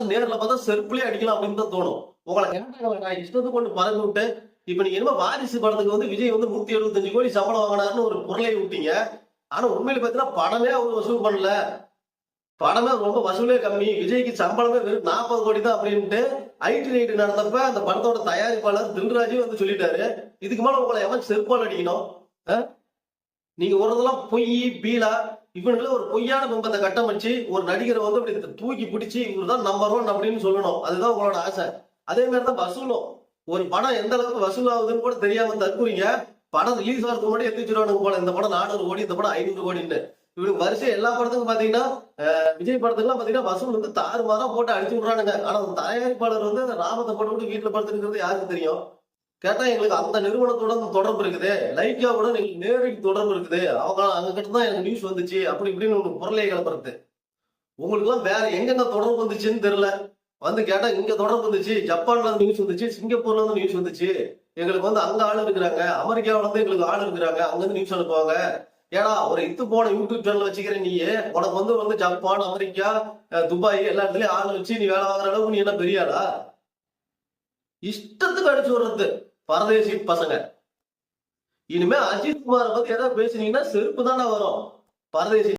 நேரில் பார்த்தா செருப்புலேயே அடிக்கலாம் அப்படின்னு தான் தோணும். உங்களை கேட்டாங்க நான் இஷ்டத்துக்கு கொண்டு பறந்து விட்டு இப்ப நீங்க என்ன வாரிசு படத்துக்கு வந்து விஜய் வந்து நூத்தி எழுபத்தஞ்சு கோடி சம்பளம் வாங்கினாருன்னு ஒரு பொருளை விட்டீங்க. ஆனா உண்மையில பாத்தீங்கன்னா படமே அவர் வசூல் பண்ணல. படமே ரொம்ப வசூலே கம்மி. விஜய்க்கு சம்பளமே வெறும் நாற்பது கோடி தான் அப்படின்ட்டு ஐடி நைட்டு நடந்தப்ப அந்த படத்தோட தயாரிப்பாளர் தில்ராஜே வந்து சொல்லிட்டாரு. இதுக்கு மேல உங்களை எவன் செருப்பால் அடிக்கணும்? ஆ? நீங்க ஒரு பொய் பீலா இவனுக்குள்ள ஒரு பொய்யான பிம்பத்தை கட்டமைச்சு ஒரு நடிகரை வந்து அப்படி தூக்கி பிடிச்சி இவர் தான் நம்பர் ஒன் அப்படின்னு சொல்லணும். அதுதான் உங்களோட ஆசை. அதே மாதிரி தான் வசூலும். ஒரு படம் எந்த அளவுக்கு வசூல் ஆகுதுன்னு கூட தெரியாம தற்குறீங்க. படம் ரிலீஸ் ஆகிறதுக்கு முன்னாடி எடுத்து போல. இந்த படம் நானூறு கோடி இந்த படம் ஐநூறு கோடின்னு. இவனுக்கு வருஷம் எல்லா படத்துக்கும் பாத்தீங்கன்னா விஜய் படத்துக்குலாம் பாத்தீங்கன்னா வசூல் வந்து தாறுமாறா போட்டு அடிச்சு விடுறானுங்க. ஆனா தயாரிப்பாளர் வந்து அந்த ராமத்தை போட்டு விட்டு வீட்டுல படுத்துருக்கிறது யாருக்கு தெரியும்? கேட்டா எங்களுக்கு அந்த நிறுவனத்துடன் தொடர்பு இருக்குது. லைக்காவோட எங்களுக்கு நேரடி தொடர்பு இருக்குது. அவங்க அங்க கிட்ட தான் எனக்கு நியூஸ் வந்துச்சு. அப்படி இப்படின்னு ஒரு பொருளை கிளப்புறது. உங்களுக்கு எல்லாம் வேற எங்கெங்க தொடர்பு வந்துச்சுன்னு தெரியல. வந்து கேட்டா இங்க தொடர்பு வந்துச்சு. ஜப்பான்ல இருந்து நியூஸ் வந்துச்சு. சிங்கப்பூர்ல இருந்து நியூஸ் வந்துச்சு. எங்களுக்கு வந்து அங்க ஆள் இருக்கிறாங்க. அமெரிக்காவில இருந்து எங்களுக்கு ஆள் இருக்கிறாங்க. அங்க இருந்து நியூஸ் அனுப்புவாங்க. ஏடா ஒரு இத்து போன யூடியூப் சேனல் வச்சுக்கிற நீ உனக்கு வந்து வந்து ஜப்பான் அமெரிக்கா துபாய் எல்லா இடத்துலயும் ஆள் வச்சு நீ வேலை வாங்குற அளவுக்கு நீ என்ன பெரியாடா இஷ்டத்துக்கு அடிச்சு விடுறது. பரதேசி பசங்க. இனிமே அஜித் குமாரை பத்தி ஏதாவது பேசுனீங்கன்னா செருப்பு தானே வரும். பரதேசி